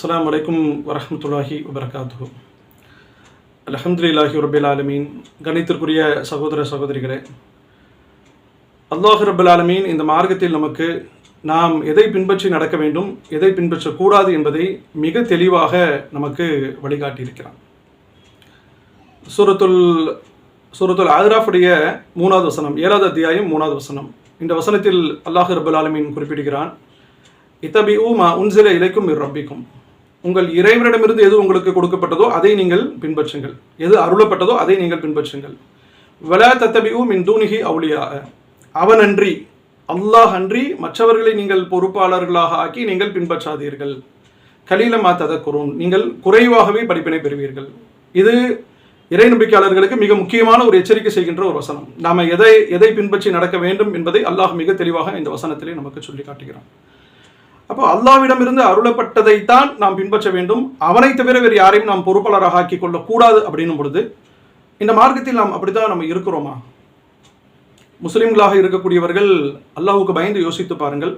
அஸ்ஸலாமு அலைக்கும் வரஹ்மத்துல்லாஹி வபரகாத்துஹு. அல்ஹம்துலில்லாஹி ரபில் ஆலமீன். கணித்திற்குரிய சகோதர சகோதரிகளே அல்லாஹ் ரபுல் ஆலமீன் இந்த மார்க்கத்தில் நமக்கு நாம் எதை பின்பற்றி நடக்க வேண்டும் எதை பின்பற்றக்கூடாது என்பதை மிக தெளிவாக நமக்கு வழிகாட்டியிருக்கிறான். சூரத்துல் சூரத்துல் ஆதிராஃபுடைய மூணாவது வசனம் ஏழாவது அத்தியாயம் மூணாவது வசனம். இந்த வசனத்தில் அல்லாஹ் ரபுல் ஆலமீன் குறிப்பிடுகிறான் இத்தபி ஊமா உன்சில இலைக்கும் இர் ரப்பிக்கும். உங்கள் இறைவனிடமிருந்து எது உங்களுக்கு கொடுக்கப்பட்டதோ அதை நீங்கள் பின்பற்றுங்கள். எது அருளப்பட்டதோ அதை நீங்கள் பின்பற்றுங்கள். வலா தத்தபியூ மின் தூணிகி அவுளியா அவனன்றி அல்லாஹ் அன்றி மற்றவர்களை நீங்கள் பொறுப்பாளர்களாக ஆக்கி நீங்கள் பின்பற்றாதீர்கள். கலீலமா ததக்குறோன் நீங்கள் குறைவாகவே படிப்பினை பெறுவீர்கள். இது இறை நம்பிக்கையாளர்களுக்கு மிக முக்கியமான ஒரு எச்சரிக்கை செய்கின்ற ஒரு வசனம். நாம் எதை எதை பின்பற்றி நடக்க வேண்டும் என்பதை அல்லாஹ் மிக தெளிவாக இந்த வசனத்திலே நமக்கு சொல்லி காட்டுகிறான். அப்போ அல்லாவிடமிருந்து அருளப்பட்டதைத்தான் நாம் பின்பற்ற வேண்டும். அவனை தவிர வேறு யாரையும் நாம் பொறுப்பாளராக ஆக்கி கொள்ளக்கூடாது அப்படின்னும் பொழுது இந்த மார்க்கத்தில் நாம் அப்படித்தான் நம்ம இருக்கிறோமா? முஸ்லிம்களாக இருக்கக்கூடியவர்கள் அல்லாஹுக்கு பயந்து யோசித்து பாருங்கள்.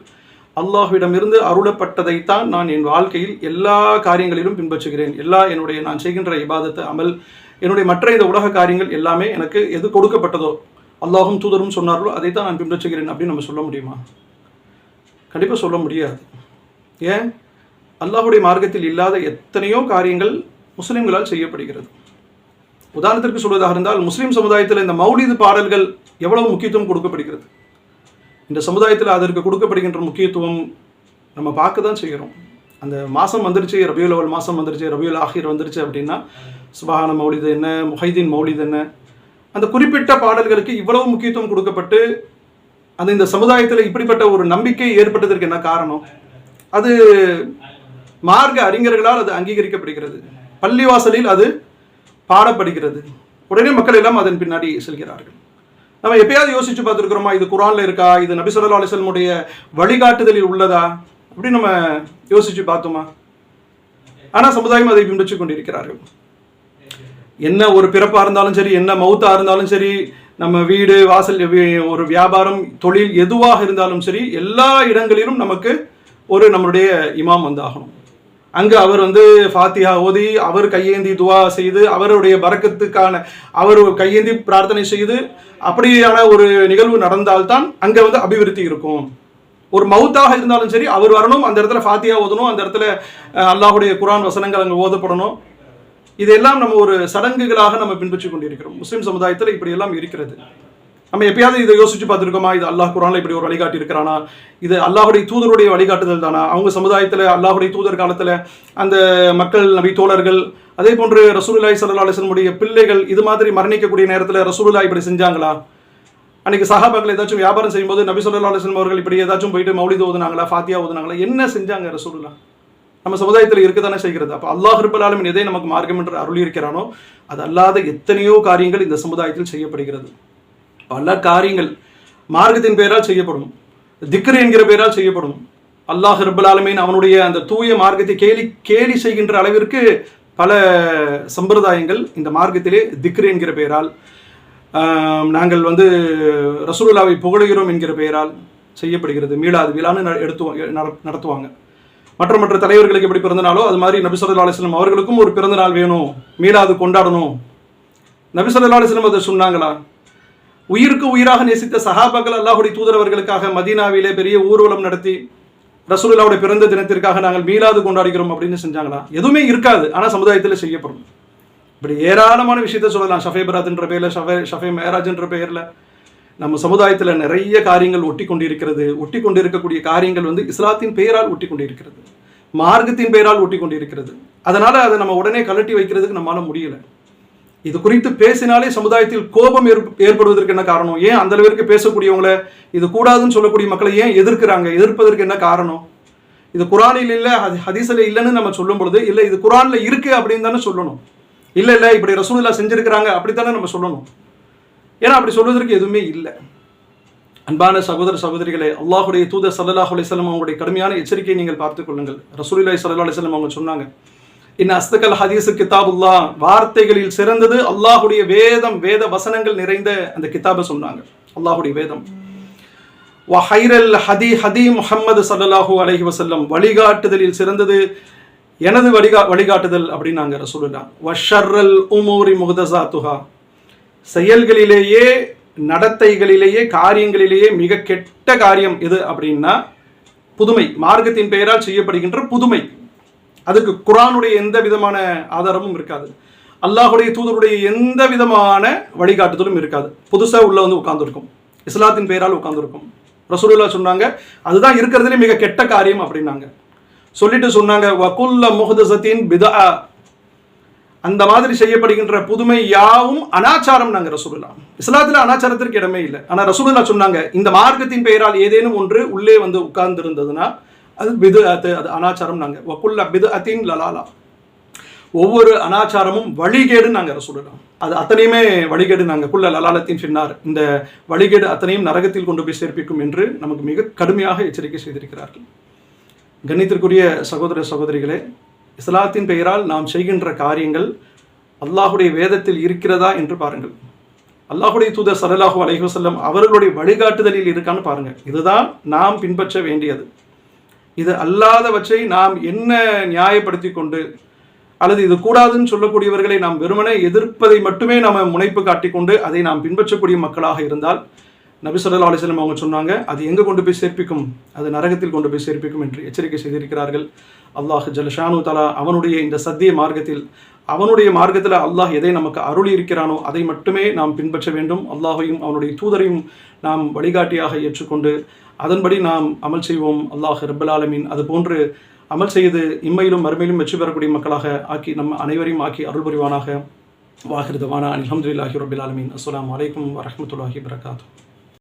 அல்லாஹ்விடமிருந்து அருளப்பட்டதைத்தான் நான் என் வாழ்க்கையில் எல்லா காரியங்களிலும் பின்பற்றுகிறேன். எல்லா என்னுடைய நான் செய்கின்ற இபாதத்து அமல் என்னுடைய மற்ற இந்த உலக காரியங்கள் எல்லாமே எனக்கு எது கொடுக்கப்பட்டதோ அல்லாஹும் தூதரும் சொன்னார்களோ அதைத்தான் நான் பின்பற்றுகிறேன் அப்படின்னு நம்ம சொல்ல முடியுமா? கண்டிப்பாக சொல்ல முடியாது. ஏன்? அல்லாஹுடைய மார்க்கத்தில் இல்லாத எத்தனையோ காரியங்கள் முஸ்லீம்களால் செய்யப்படுகிறது. உதாரணத்திற்கு சொல்வதாக இருந்தால் முஸ்லீம் சமுதாயத்தில் இந்த மௌலிது பாடல்கள் எவ்வளவு முக்கியத்துவம் கொடுக்கப்படுகிறது? இந்த சமுதாயத்தில் அதற்கு கொடுக்கப்படுகின்ற முக்கியத்துவம் நம்ம பார்க்க தான் செய்கிறோம். அந்த மாதம் வந்துருச்சு ரபியுல் அவல் மாதம் வந்துருச்சு ரபியுல் ஆஹிர் வந்துருச்சு அப்படின்னா சுபஹான மௌலிது என்ன முஹைதீன் மௌலிது என்ன? அந்த குறிப்பிட்ட பாடல்களுக்கு இவ்வளவு முக்கியத்துவம் கொடுக்கப்பட்டு அந்த இந்த சமுதாயத்தில் இப்படிப்பட்ட ஒரு நம்பிக்கை ஏற்பட்டதற்கு என்ன காரணம்? அது மார்க்க அறிஞர்களால் அது அங்கீகரிக்கப்படுகிறது. பள்ளிவாசலில் அது பாடப்படுகிறது. உடனே மக்கள் எல்லாம் அதன் பின்னாடி செல்கிறார்கள். நம்ம எப்பயாவது யோசிச்சு பார்த்துருக்குறோமா இது குரானில் இருக்கா இது நபி சொல்லா அலிஸ்லமுடைய வழிகாட்டுதலில் உள்ளதா? அப்படின்னு நம்ம யோசிச்சு பார்த்தோமா? ஆனால் சமுதாயம் அதை பின்பற்றி கொண்டிருக்கிறார்கள். என்ன ஒரு பிறப்பாக இருந்தாலும் சரி என்ன மௌத்தாக இருந்தாலும் சரி நம்ம வீடு வாசல் ஒரு வியாபாரம் தொழில் எதுவாக இருந்தாலும் சரி எல்லா இடங்களிலும் நமக்கு ஒரு நம்மளுடைய இமாம் வந்து ஆகணும் அங்கு அவர் வந்து ஃபாத்தியா ஓதி அவர் கையேந்தி துவா செய்து அவருடைய பறக்கத்துக்கான அவர் கையேந்தி பிரார்த்தனை செய்து அப்படியான ஒரு நிகழ்வு நடந்தால்தான் அங்கே வந்து அபிவிருத்தி இருக்கும். ஒரு மவுத்தாக இருந்தாலும் சரி அவர் வரணும் அந்த இடத்துல ஃபாத்தியா ஓதணும் அந்த இடத்துல அல்லாஹுடைய குரான் வசனங்கள் அங்கே ஓதப்படணும். இதெல்லாம் நம்ம ஒரு சடங்குகளாக நம்ம பின்பற்றி கொண்டிருக்கிறோம். முஸ்லீம் சமுதாயத்தில் இப்படியெல்லாம் இருக்கிறது. நம்ம எப்பயாவது இதை யோசிச்சு பார்த்துருக்கோமா? இது அல்லாஹ் குரானில் இப்படி ஒரு வழிகாட்டி இருக்கிறானா? இது அல்லாஹுடைய தூதருடைய வழிகாட்டுதல் தானா? அவங்க சமுதாயத்தில் அல்லாஹுடைய தூதர் காலத்தில் அந்த மக்கள் நபி தோழர்கள் அதே போன்று ரசூலுல்லாய் சல்லா அலைஹி பிள்ளைகள் இது மாதிரி மரணிக்கக்கூடிய நேரத்தில் ரசூலுல்லா இப்படி செஞ்சாங்களா? அன்னைக்கு சஹாபாக்கள் ஏதாச்சும் வியாபாரம் செய்யும்போது நபி சொல்லா அலைஹி அவர்கள் இப்படி ஏதாச்சும் போயிட்டு மௌலிது ஓதுனாங்களா ஃபாத்தியா ஓதுனாங்களா? என்ன செஞ்சாங்க ரசூலுல்லா நம்ம சமுதாயத்தில் இருக்கத்தானே செய்கிறது. அப்போ அல்லாஹ் ரப்பல் எதை நமக்கு மார்க்கம் என்று அருளி இருக்கிறானோ அது அல்லாத எத்தனையோ காரியங்கள் இந்த சமுதாயத்தில் செய்யப்படுகிறது. பல காரியங்கள் மார்க்கத்தின் பெயரால் செய்யப்படும். திக்ரு என்கிற பெயரால் செய்யப்படும். அல்லாஹ் ரப்பல் ஆலமீன் அவனுடைய அந்த தூய மார்க்கத்தை கேலி கேலி செய்கின்ற அளவிற்கு பல சம்பிரதாயங்கள் இந்த மார்க்கத்திலே திக்ரு என்கிற பெயரால் நாங்கள் வந்து ரசூலுல்லாவை புகழுகிறோம் என்கிற பெயரால் செய்யப்படுகிறது. மீளாது விழான்னு ந- எடுத்து நட- நடத்துவாங்க. மற்ற மற்ற தலைவர்களுக்கு எப்படி பிறந்தநாளோ அது மாதிரி நபி ஸல்லல்லாஹு அவர்களுக்கும் ஒரு பிறந்த நாள் வேணும். மீளாது கொண்டாடணும். நபி ஸல்லல்லாஹு அதை சொன்னாங்களா? உயிருக்கு உயிராக நேசித்த சஹாபாக்கள் அல்லாஹுடைய தூதரவர்களுக்காக மதீனாவிலே பெரிய ஊர்வலம் நடத்தி ரசூலுல்லாவுடைய பிறந்த தினத்திற்காக நாங்கள் மீளாது கொண்டாடுகிறோம் அப்படின்னு செஞ்சாங்களா? எதுவுமே இருக்காது. ஆனால் சமுதாயத்தில் செய்யப்படும். இப்படி ஏராளமான விஷயத்த சொல்லலாம். ஷஃபே பராத்ன்ற பேரில் ஷஃபே ஷஃபே மேராஜ்ன்ற பெயரில் நம்ம சமுதாயத்தில் நிறைய காரியங்கள் ஒட்டி கொண்டிருக்கிறது. ஒட்டி கொண்டிருக்கக்கூடிய காரியங்கள் வந்து இஸ்லாத்தின் பெயரால் ஒட்டி கொண்டிருக்கிறது. மார்க்கத்தின் பெயரால் ஒட்டி கொண்டிருக்கிறது. அதனால் அதை நம்ம உடனே கலட்டி வைக்கிறதுக்கு நம்மளால முடியலை. இது குறித்து பேசினாலே சமுதாயத்தில் கோபம் ஏற்ப- ஏற்படுவதற்கு என்ன காரணம்? ஏன் அந்த அளவிற்கு பேசக்கூடியவங்கள இது கூடாதுன்னு சொல்லக்கூடிய மக்களை ஏன் எதிர்க்கிறாங்க? எதிர்ப்பதற்கு என்ன காரணம்? இது குரானில் இல்லை அது ஹதீஸில் இல்லைன்னு நம்ம சொல்லும் பொழுது இல்லை இது குரானில் இருக்கு அப்படின்னு தானே சொல்லணும். இல்லை இல்லை இப்படி ரசூலுல்லா செஞ்சிருக்கிறாங்க அப்படித்தானே நம்ம சொல்லணும். ஏன்னா அப்படி சொல்வதற்கு எதுவுமே இல்லை. அன்பான சகோதர சகோதரிகளே அல்லாஹுடைய தூதர் சல்லாஹ் அலிஸ்லாம் அவங்களுடைய கடுமையான எச்சரிக்கையை நீங்கள் பார்த்துக் கொள்ளுங்கள். ரசூலுல்லாஹி சல்லா அலிஸ்லாம் அவங்க சொன்னாங்க இன் அஸ்தகல் ஹதீசு கிதாபுல்லா வார்த்தைகளில் சிறந்தது அல்லாஹுடைய வேதம் வேத வசனங்கள் நிறைந்த அந்த கிதாபை சொன்னாங்க. அல்லாஹுடைய வேதம். ஹைரல் ஹதி ஹதி முஹம்மது சல்லாஹூ அலஹி வசல்லம் வழிகாட்டுதலில் சிறந்தது எனது வழிகா வழிகாட்டுதல் அப்படின்னாங்க ரசூலுல்லா. வஷர்ரல் உமூரி முகதசாத்துஹா செயல்களிலேயே நடத்தைகளிலேயே காரியங்களிலேயே மிக கெட்ட காரியம் எது அப்படின்னா புதுமை. மார்க்கத்தின் பெயரால் செய்யப்படுகின்ற புதுமை. அதுக்கு குரானுடைய எந்த விதமான ஆதாரமும் இருக்காது. அல்லாஹுடைய தூதருடைய எந்த விதமான வழிகாட்டுதலும் இருக்காது. புதுசாக உள்ள வந்து உட்காந்துருக்கும் இஸ்லாத்தின் பெயரால் உட்காந்துருக்கும் ரசூலுல்லா சொன்னாங்க அதுதான் இருக்கிறதுலே மிக கெட்ட காரியம் அப்படின்னாங்க. சொல்லிட்டு சொன்னாங்க வகுல்ல முஹதசத்தின் பிதா அந்த மாதிரி செய்யப்படுகின்ற புதுமை யாவும் அனாச்சாரம் நாங்க ரசூலுல்லா இஸ்லாத்தில் அனாச்சாரத்திற்கு இடமே இல்லை. ஆனா ரசூலுல்லா சொன்னாங்க இந்த மார்க்கத்தின் பெயரால் ஏதேனும் ஒன்று உள்ளே வந்து உட்கார்ந்து இருந்ததுன்னா அது பிது அது அது அனாச்சாரம் நாங்கள் வக்குல்ல பிது அத்தின் லலாலா. ஒவ்வொரு அனாச்சாரமும் வழிகேடு நாங்கள் சொல்லலாம் அது அத்தனையுமே வழிகேடு நாங்கள் குள்ள லலாலத்தின் சொன்னார் இந்த வழிகேடு அத்தனையும் நரகத்தில் கொண்டு போய் சேர்ப்பிக்கும் என்று நமக்கு மிக கடுமையாக எச்சரிக்கை செய்திருக்கிறார்கள். கண்ணியத்திற்குரிய சகோதர சகோதரிகளே இஸ்லாத்தின் பெயரால் நாம் செய்கின்ற காரியங்கள் அல்லாஹுடைய வேதத்தில் இருக்கிறதா என்று பாருங்கள். அல்லாஹுடைய தூதர் சரலாஹு அலைஹுசல்லம் அவர்களுடைய வழிகாட்டுதலில் இருக்கான்னு பாருங்கள் இதுதான் நாம் பின்பற்ற வேண்டியது. இது அல்லாதவற்றை நாம் என்ன நியாயப்படுத்தி கொண்டு அல்லது இது கூடாதுன்னு சொல்லக்கூடியவர்களை நாம் வெறுமனே எதிர்ப்பதை மட்டுமே நாம் முனைப்பு காட்டிக்கொண்டு அதை நாம் பின்பற்றக்கூடிய மக்களாக இருந்தால் நபி ஸல்லல்லாஹு அவங்க சொன்னாங்க அது எங்கே கொண்டு போய் சேர்ப்பிக்கும்? அது நரகத்தில் கொண்டு போய் சேர்ப்பிக்கும் என்று எச்சரிக்கை செய்திருக்கிறார்கள். அல்லாஹ் ஜல்ஷானு தலா அவனுடைய இந்த சத்திய மார்க்கத்தில் அவனுடைய மார்க்கத்தில் அல்லாஹ் எதை நமக்கு அருளி இருக்கிறானோ அதை மட்டுமே நாம் பின்பற்ற வேண்டும். அல்லாஹையும் அவனுடைய தூதரையும் நாம் வழிகாட்டியாக ஏற்றுக்கொண்டு அதன்படி நாம் அமல் செய்வோம். அல்லாஹ் ரப்பல் ஆலமீன். அது போன்று அமல் செய்து இம்மையிலும் மறுமையிலும் வெற்றி பெறக்கூடிய மக்களாக ஆக்கி நம் அனைவரையும் ஆக்கி அருள் புரிவானாக. வாஹிருதவானா. அல்ஹம்துலில்லாஹி ரபில் ஆலமீன். அஸ்லாம் அலைக்கும் வரமத்துல்லாஹி வரகாத்தூ